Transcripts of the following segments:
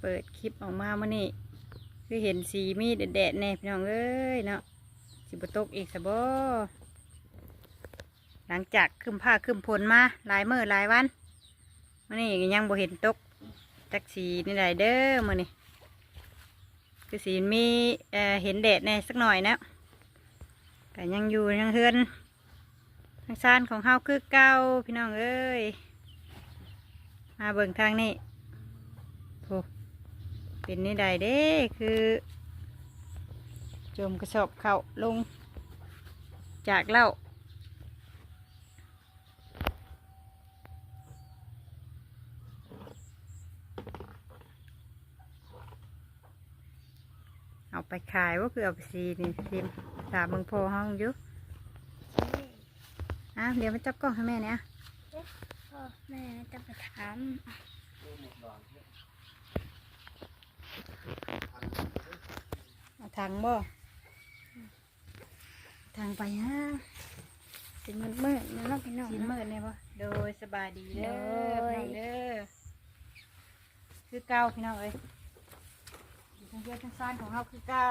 เปิดคลิปออกมาเมื่อนี้คือเห็นสีมีแดดแน่พี่น้องเอ้ยเนาะสิบตกอีกสะบหลังจากขึ้นผ้าขึ้นพลมาหลายเมื่อหลายวันเมื่อนี้ยังบ่เห็นตกจักสีนี่ไดเด้อเมื่อนี้คือสีมีเเห็นแดดแน่สักหน่อยนะก็ยังอยู่ยังเฮือนทางซานของเฮาคือเก่าพี่น้องเอ้ยมาเบิ่งทางนี้โอ้ เป็นนี่ใดเด้คือโจมกระสอบเข่าลง จากเล่าเอาไปขายว่าคือเอาไปซีนี่ซิมถามมืองโพห้องอยู่อ้าวเดี๋ยวมาจับกล้องให้แม่เนี่ยพ่อแม่จะไปถาม เอา ทางบ่ทางไปฮะสิมืดมืดๆนะเนาะพี่น้องสีเนาะ มืดเนี่ยบ่โดยสบายดีเด้อโดย พี่น้องเด้อคือเก่าพี่น้องเอ้ยอยู่ทางเที่ยวทางซ่านของเราคือเก่า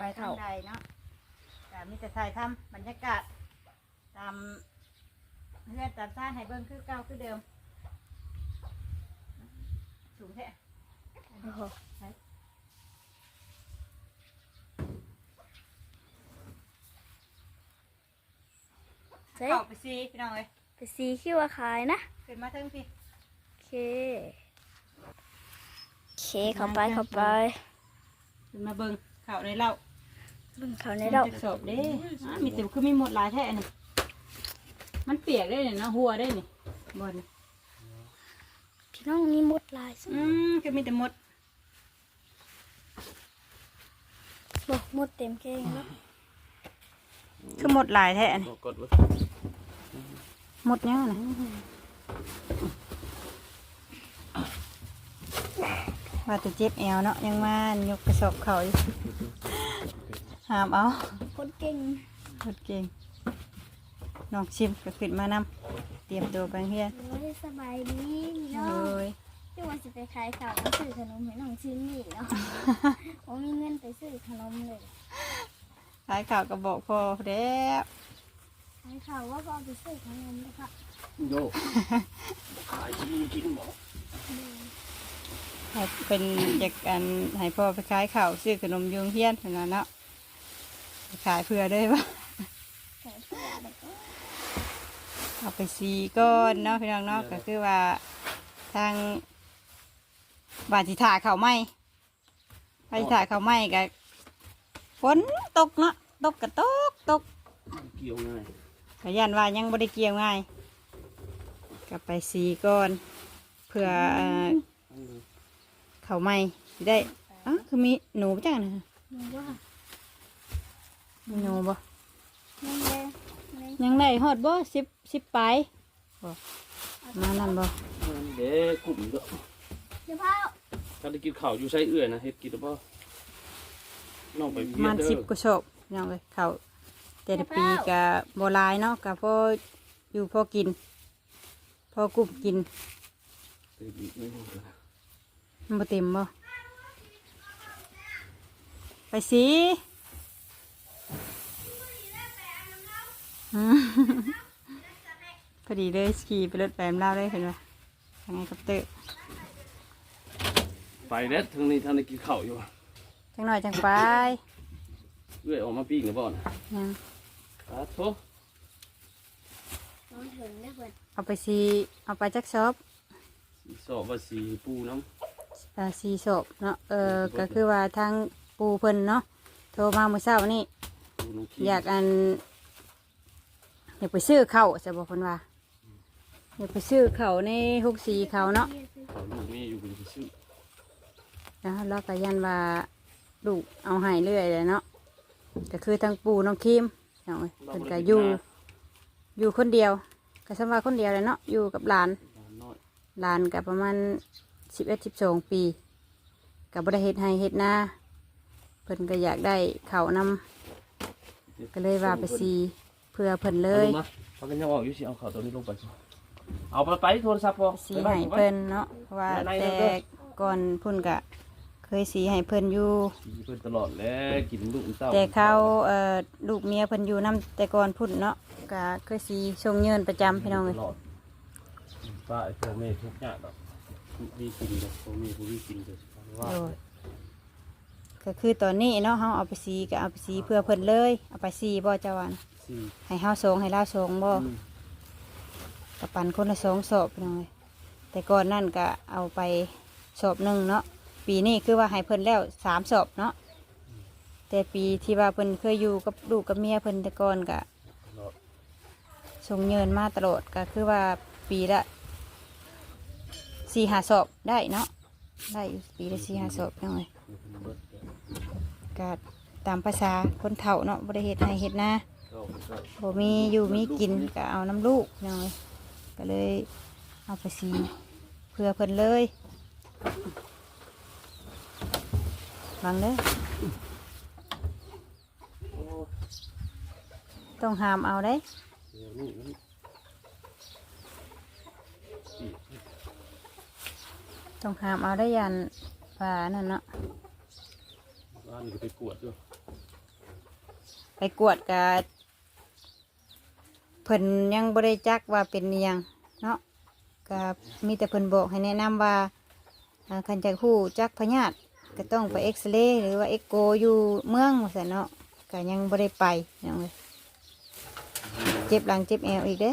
ไปทางใดเนาะแต่มีแต่ถ่ายทำบรรยากาศ ตามเพื่อนตามซ่านให้เบิ่งคือเก่าคือเดิม สูงแท้โอ้โห เฮ้ยเข้าไปซีพี่น้องเอ้ยไปซีคิวว่าขายนะขึ้นมาเทิงพี่โอเคโอเคเข้าไปเข้าไปขึ้นมาเบิ่งเข่าในเหล้าเบิ่งเขาในเราจะสอบเด้อะมีแต่คือมีหมดหลายแท้นี่มันเปียกได้เนี่ยนะหัวได้นี่บนพี่น้องมีหมดหลายสุดอืมก็มีแต่หมดบอกหมดเต็มเกงแล้ว คือหมดหลายแท้นี่กดไว้หมดยังนะว่าแต่เจ็บแอวเนาะยังมายกกระสอบเข่าอยู่หามเอาคนเก่งหมดเก่งน้องชิมก็ขึ้นมานำเตรียมตัวไปโรงเฮียนโอ้ยสบายดีพี่น้โดองยที่ว่าสิไปขายข้าวมาซื้อขนมให้น้องชิ้นนี่เนาะผมมีเงินไปซื้อขนมเลย ขายข่าวก็บอกพ่อแล้วขายข้าวว่าก็เอาไปซื้อขนมนะคะโยขายกินกินหมดให้เป็นอยากอันให้พ่อไปขายข่าวซื้อขนมอยุงเฮียนเท่านั้นเนาะไปขายเพื่อได้ปะขายข้าวแบบว่าเอาไปสีก้อนเนาะพี่น้องเนาะก็คือว่าทางบาจิถาเขาวไหมบาจิถาเขาวไหมกับ ฝนตกเนาะตกกระตกตกเกี่ยวง่ายก็ยันว่ายังบริเกี่ยวง่ายก็ไปสีก้อนเพื่อเอ่อเขาวไหมสิได้อ๋อคือมีหนูจังนะหนูว่ามีหนูบ่นั่นเลยเลยยังได้ฮอดบ่สิบสิบปลายบ่มานั่นบ่เด็กกลุ่มเด้อเดี๋ยวพ่อถ้าได้กินข้าวอยู่ใส่เอื้อยนะเฮ็ดกินหรือเปล่า น้องไปปเวีระยมาณนเด้สิบอ กว่าโชคยังเลยเขาแต่ละปีก็บ่หลายเนาะก็พออยู่พอกินพอกลุ่มกินไปอีกนิดนึงก่อนนะมันบ่เต็มบ่ไปสิอืม พอดีเลยขี่ไปรถแปมลาวเลยเห็นไหมทางไงกับเตอร์ไปเด้อทางนี้ทางได้กินข้าวอยู่ จังหน่อยจังไปเอื้อยออกมาปิ้งหรือเปล่านะยังสาธุน้องถึงได้เปิดเอาไปสีเอาไปจักซอบสีสอบว่าสีปูน้เอ่อสีศพเนาะเออก็คือว่าทางปูเพิ่นเนาะโทรมาเมื่อเช้านี่ำปูน้องขี้อยากอันอยากไปซื้อข้าวจะบอกเพิ่นว่าอยากไปซื้อข้าวในหกสีข้าวเนาะข้าวลูกมีอยู่บนที่ซื้อแล้วเราก็ยันว่า ลูกเอาให้เรื่อยเลยเนาะก็คือทางปูน้องคิมเนาะเพิ่นก็อยู่อยู่คนเดียวก็สำว่าคนเดียวเลยเนาะอยู่กับหลานหลานน้อยหลานกับประมาณสิบเอ็ดสิบสองปีกับบริเฮ็ดให้เฮ็ดนาเพิ่นก็อยากได้เขาวนำก็เลยว่าไปซีเพื่อเพิ่นเลเอายลงมาเขากันยังออกอยู่สิเอาข้าวตัวนี้ลงไปสิเอาไปไปโทรศัพท์พอซีไปให้ไปเพิ่นเนาะเพราะว่าในแต่ในเด้อก่อนพุ่นกะ เคยสีให้เพิ่นอยู่กินเพิ่นตลอดแล้วกินลูกเต้าแต่เขาเอ่อลูกเมียเพิ่นอยู่นํแต่ก่อนพุ่นเนาะกะเคยสีชงเงินประจำพี่น้องเลยตลอดป้าไอ้พ่อแม่ทุกอย่างดอกมีกินดอกพ่อแม่ผู้มีกินก็ว่าโดยก็คือตอนนี้เนาะเฮาเอาไปสีก็เอาไปสีเพื่อเพิ่นเลยเอาไปสีบ่เจ้าวันสี่ให้เฮาสงให้ลาสงบ่อืมกะปันคนละสองสอบพี่น้องเลยแต่ก่อนนั่นก็เอาไปสอบหนึ่งเนาะ ปีนี้คือว่าให้เพิ่นแล้วสามสอบเนาะแต่ปีที่ว่าเพิ่นเคยอยู่กับลูกกับเมียเพิ่นแต่ก่อนก็ตลอดส่งเงินมาตลอดก็คือว่าปีละสี่หาสอบได้เนาะได้ปีละสี่หาสอบพี่น้องเลยมีคนเบิดตามภาษาคนเฒ่าเนาะบริเหตุให้เฮ็ดนะเข้าก็บ่มีอยู่มีกินก็เอาน้ำลูกพี่น้องก็เลยเอาไปสีเพื่อเพิ่นเลย บังเด้อโอ้ต้องหามเอาได้เดี๋ยวนี้มันสี่ต้องหามเอาได้ยันป่านั่นเนาะบ้านนี่ก็ไปกวดด้วยไปกวดกับเพิ่นยังบริจักว่าเป็นอิหยังเนาะก็มีแต่เพิ่นบอกให้แนะนำว่าอ่าคันจะคู่จักพญาติ ก็ต้องไปเอ็กซเรย์หรือว่าเอ็กโกอยู่เมืองว่าซั่นเนาะก็ยังบ่ได้ไปเนาะเว้ยเจ็บหลังเจ็บแอวอีกเด้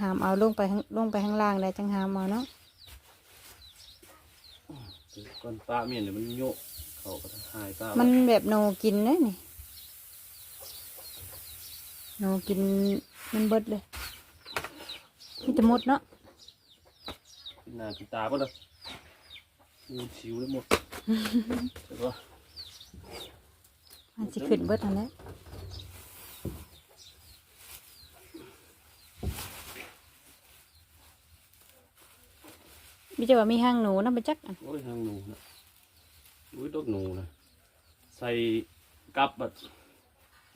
หามเอาลงไปข้างลงไปข้างล่างได้จังหามเอาเนาะก้อนป้าเมียนเนี่ยมันโยกเขาก็หายป้ามัมันแบบโนกินเลยนี่โนกินมันเบิดเลยมีแต่หมดเนาะกิน หน้ากินตาก็เลยงูชิวได้หมดแต่ว่ามันสิขึ้นเบิดนั่นแหละมีแต่ว่ามีห้างหนูนะไปจักอันโอ้ยทางหนูนะอุ้ยดอกหนูนะใส่กับแบบ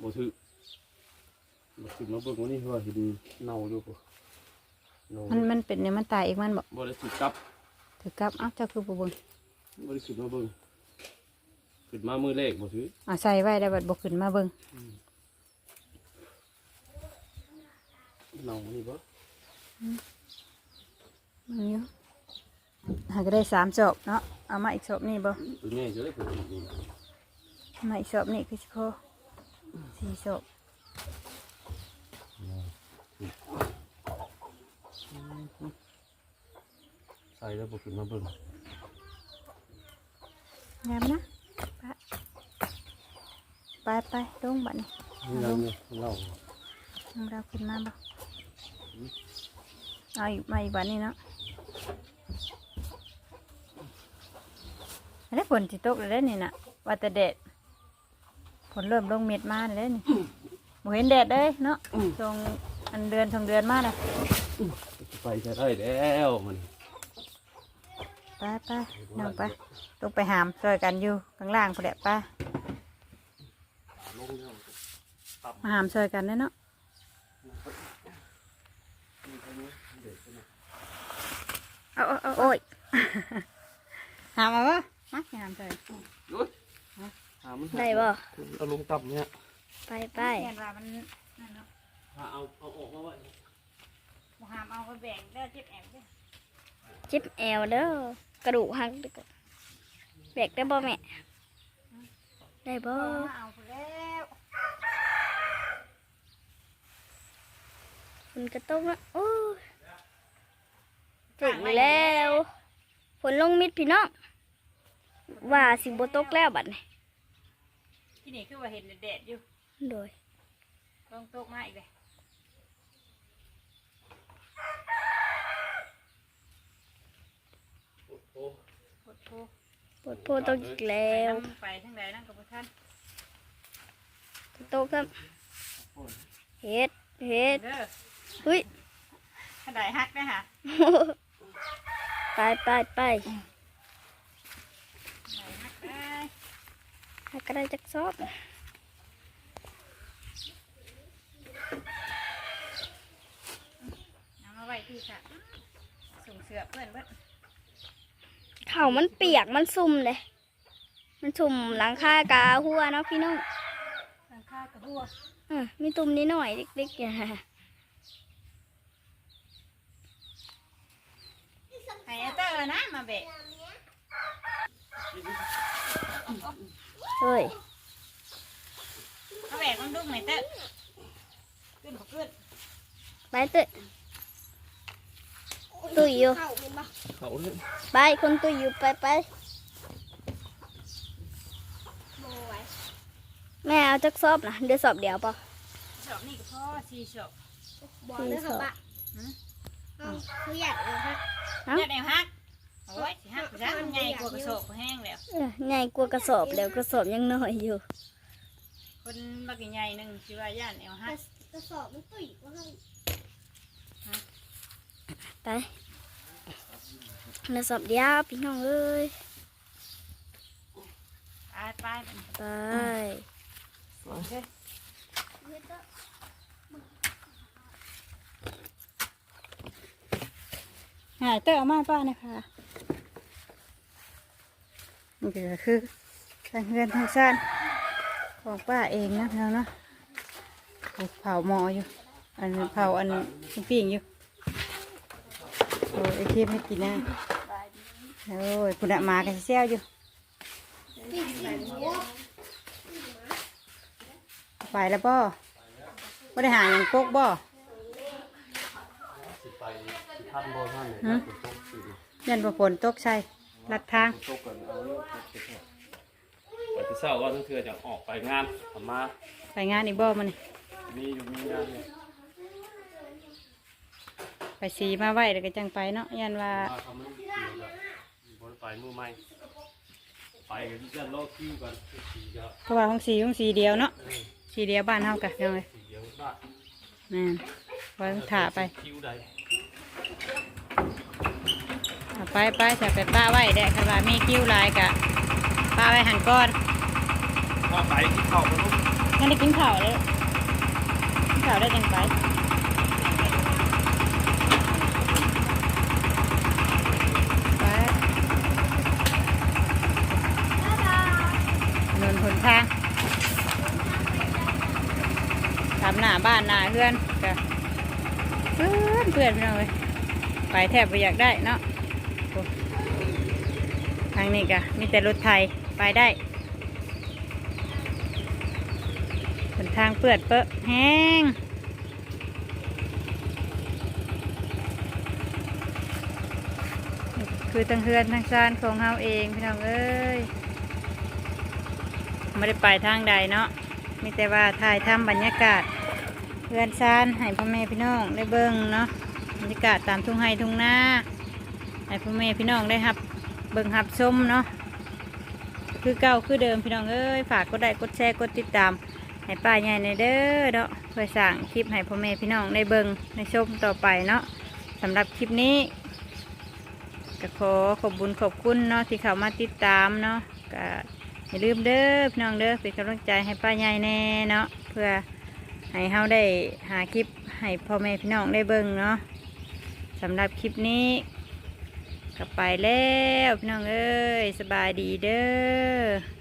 บถือบ่ถือมาเบิ่งว่านี่ว่าเห็นเน่าอยู่ปะ เน่ามันมันเป็นเนี่ยมันตายเองมันบอกบ่ได้ถือกับถือกลับเอ้าเจ้าคือปูเบิงบ่ได้ถือมาเบิ่งขึ้นมามือเลขบ่ถืออ่าใส่ไว้ได้บัดบกขึ้นมาเบิงเน่านี่บ่มันอยู่หาก็ได้สามศพเนาะเอามาอีกศพนี่บ่ตัวนี้จะได้ผลนี่เอามาอีกศพนี่คือสิพอสี่ศพ ใส่แล้วบ่ขึ้นมาเบิ่งงามนะไปไปไปลงบัดนี้นี่เราเนี่ยเล่าน้ำเราขึ้นมาบ่เอาอีกมาอีกบัดนี้เนาะแล้วฝนจิตกเลยเด้อนี่น่ะว่าแต่แดดฝนเริ่มลงเม็ดมาเลยนี่บ่เห็นแดดเลยเนาะตรงอันเดือนสองเดือนมาเลย ไปจะได้แล้วมันไปไปน้องไปลงไปหามซอยกันอยู่ข้างล่างพอแหละป้าลงแล้วมาหามซอยกันเด้อเนาะเอาเอาเอาโอ้ยหามเอาวะมาหามซอยโอ้ยหามันได้บ่เอาลงต่ำเนี่ยไปไปเห็นว่ามันนั่นเนาะหาเอาเอาออกมาไว้บ่ หามเอาไปแบ่งเด้อเจ็บแอบเด้อเจ็บแอวเด้อกระดูกหักเด้อแบกได้บ่แม่ ได้บ่เอาเอาไปแล้วฝนกระตกนะโอ้ยถึงแล้วฝนลงมิดพี่น้องว่าสิบ่ตกแล้วบัดนี้ที่นี่คือว่าเห็นแดดๆอยู่โดยต้องตกมาอีกเลย โอ้โห โคตรโพปวดโพตกอีกแล้วไปทั้งใดนั่งกับพวกท่านตกครับเฮ็ดเฮ็ดเด้อเฮ้ย ถ้าได้ฮักนะฮะไปไปไปได้ฮักได้ให้ก็ได้จักซอบเอามาไว้ที่ค่ะส่งเสือเพื่อนเพื่อน เขามันเปียกมันซุ่มเลย มันซุ่มหลังคากาหัวเนาะพี่น้องหลังคากระหัวอะมีตุ่มนิดหน่อยเล็กๆอย่างให้อาเตอร์นะมาเบะเฮ้ยมาแบกมันดุ้งหน่อยเตอร์ขึ้นบ่ขึ้นไปเตะตุยอยู่ เขาเลยไปคนตุยอยู่ไปไปแม่เอาจักสอบนะเดี๋ยวสอบเดี๋ยวปะชอบนี่ก็พ่อสี่ชอบสี่สอบคืออยากเลยฮะเอ้าเนี่ยแนวฮักโอ้ยสิฮักจ้ะมันใหญ่กว่ากระโสอบแห้งแล้วเออใหญ่กว่ากระสอบแล้วกระสอบยังน้อยอยู่ คนบักใหญ่หนึ่งชื่อว่าย่านแนวฮักกระสอบมันตุ๋ยว่าให้ไป มาสอบเดียวพี่น้องเอ้ยไปไปไปหายเตอร์เอามาป้านะคะนี่ก็คือทางเฮือนทางซ่านของป้าเองนะพี่น้องเนาะเผาหมออยู่ อันเผาอันปิ้งอยู่โอ้ยไอเทียมไม่กินนะ โอ้ยคุณอะมากันเซี่ยวอยู่ ไปแล้วบ่ไม่ได้หาอย่างกกบ่สิไปสิท่านบ่ท่านหืเยมตกสิยันบ่ฝนตกใส่ลัดทาง ตกกันเอาเนี่ยตกไปเถอะไปที่เช้าว่าต้งเทือจะออกไปงานทำมาไปงานอีกบ่มันมีอยู่มีงานเนี่ยไปสีมาไหว้แล้วก็จังไปเนาะยันว่ามาทำมันเกี่ยวกับ บนไปมือใหม่ไปกันที่จะรอคิวกันสีจะเพราะว่าของสีของสีเดียวเนาะสีเดียวบ้านเฮากันยังไงสีเดียวได้นั่นไว้ถ่าไปคิวใดเอาไปไปจะไปป้าไว้แดะคันว่ามีคิวหลายกะป้าไว้หันก้อนพอไปที่เข้ามันลูกงั้นได้กินข้าวเลยกินข้าวได้จังไปไป ถนนหนทางทำหน้าบ้านหน้าเพื่อนกะเพื่อนเพื่อนพี่น้องเลยไปแทบไปอยากได้เนาะทางนี้กะมีแต่รถไทยไปได้หนทางเปื้อนเปอะแห้งคือทางเฮือนทางซานของเฮาเองพี่น้องเอ้ย ไม่ได้ไปทางใดเนาะมีแต่ว่าถ่ายทำบรรยากาศเฮือนซานให้พ่อแม่พี่น้องได้เบิ่งเนาะบรรยากาศตามทุ่งไร่ทุ่งนาให้พ่อแม่พี่น้องได้รับเบิ่งรับชมเนาะคือเก่าคือเดิมพี่น้องเอ้ยฝากกดไลค์กดแชร์กดติดตามให้ป้าใหญ่ในเด้อเนาะเพื่อสั่งคลิปให้พ่อแม่พี่น้องได้เบิ่งในชมต่อไปเนาะสำหรับคลิปนี้ก็ขอขอบบุญขอบคุณเนาะที่เข้ามาติดตามเนาะก็ อย่าลืมเด้อพี่น้องเด้อเป็นกำลังใจให้ป้าใหญ่แน่เนาะเพื่อให้เฮาได้หาคลิปให้พ่อแม่พี่น้องได้เบิ่งเนาะสำหรับคลิปนี้ก็ไปแล้วพี่น้องเอ้ยสบายดีเด้อ